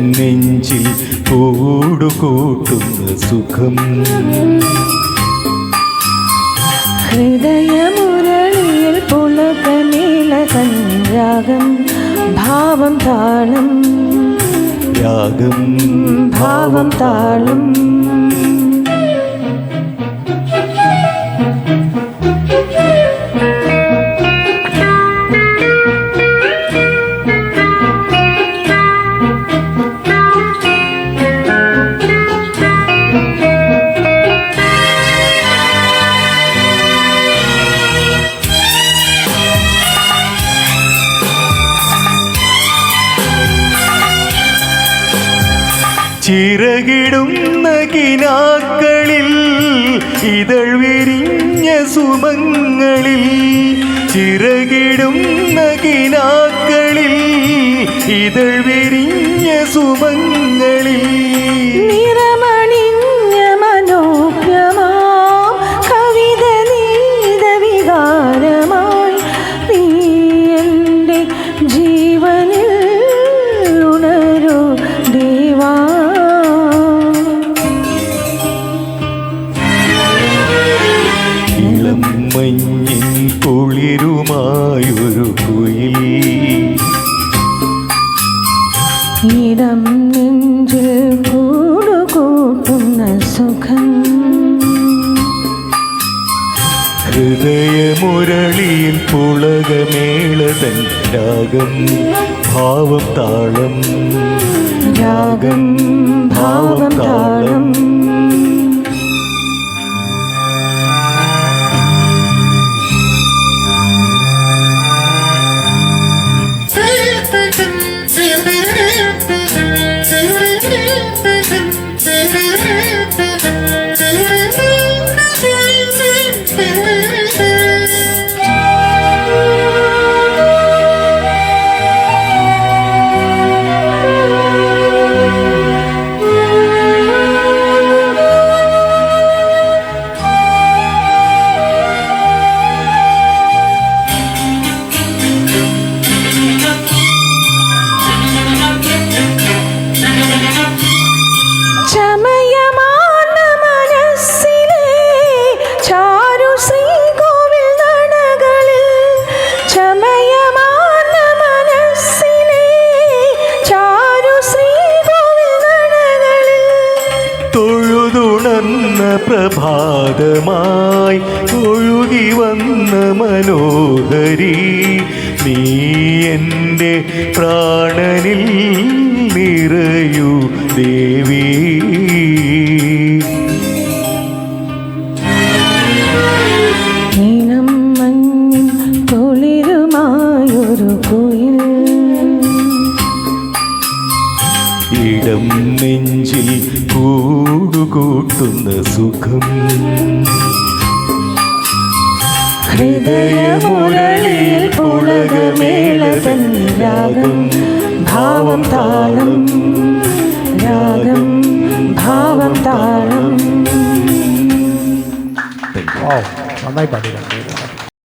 നെഞ്ചിൽ കൂടുകൂട്ടുന്ന സുഖം ഹൃദയമുരളിയിൽ പുളകനീലകൻ രാഗം ഭാവം താളം. രാഗം ഭാവം താളം. ചിറകിടുന്ന കിനാക്കളിൽ ഇതൾ വിരിഞ്ഞ സുമങ്ങളിൽ. ചിറകിടുന്ന കിനാക്കളിൽ ഇതൾ വിരിഞ്ഞ സുമങ്ങളിൽ. ഇടം നെഞ്ചിൽ കൂടുകൂട്ടുന്ന സുഖം. ഹൃദയമുരളിയിൽ പുളകമേളതൻ രാഗം ഭാവം താളം. രാഗം ഭാവം താളം. തൊഴുതുണർന്ന പ്രഭാതമായി ഒഴുകി വന്ന മനോഹരി നീ എന്റെ പ്രാണനിൽ നിറയൂ ദേവി. ഇടം നെഞ്ചിൽ കൂടുകൂട്ടുന്ന സുഖം. ഹൃദയമുരളിയിൽ പുളകമേളതൻ രാഗം ഭാവം താളം രാഗം ഭാവം താളം. ഓ നന്നായി പാടി. രണ്ടുപേരും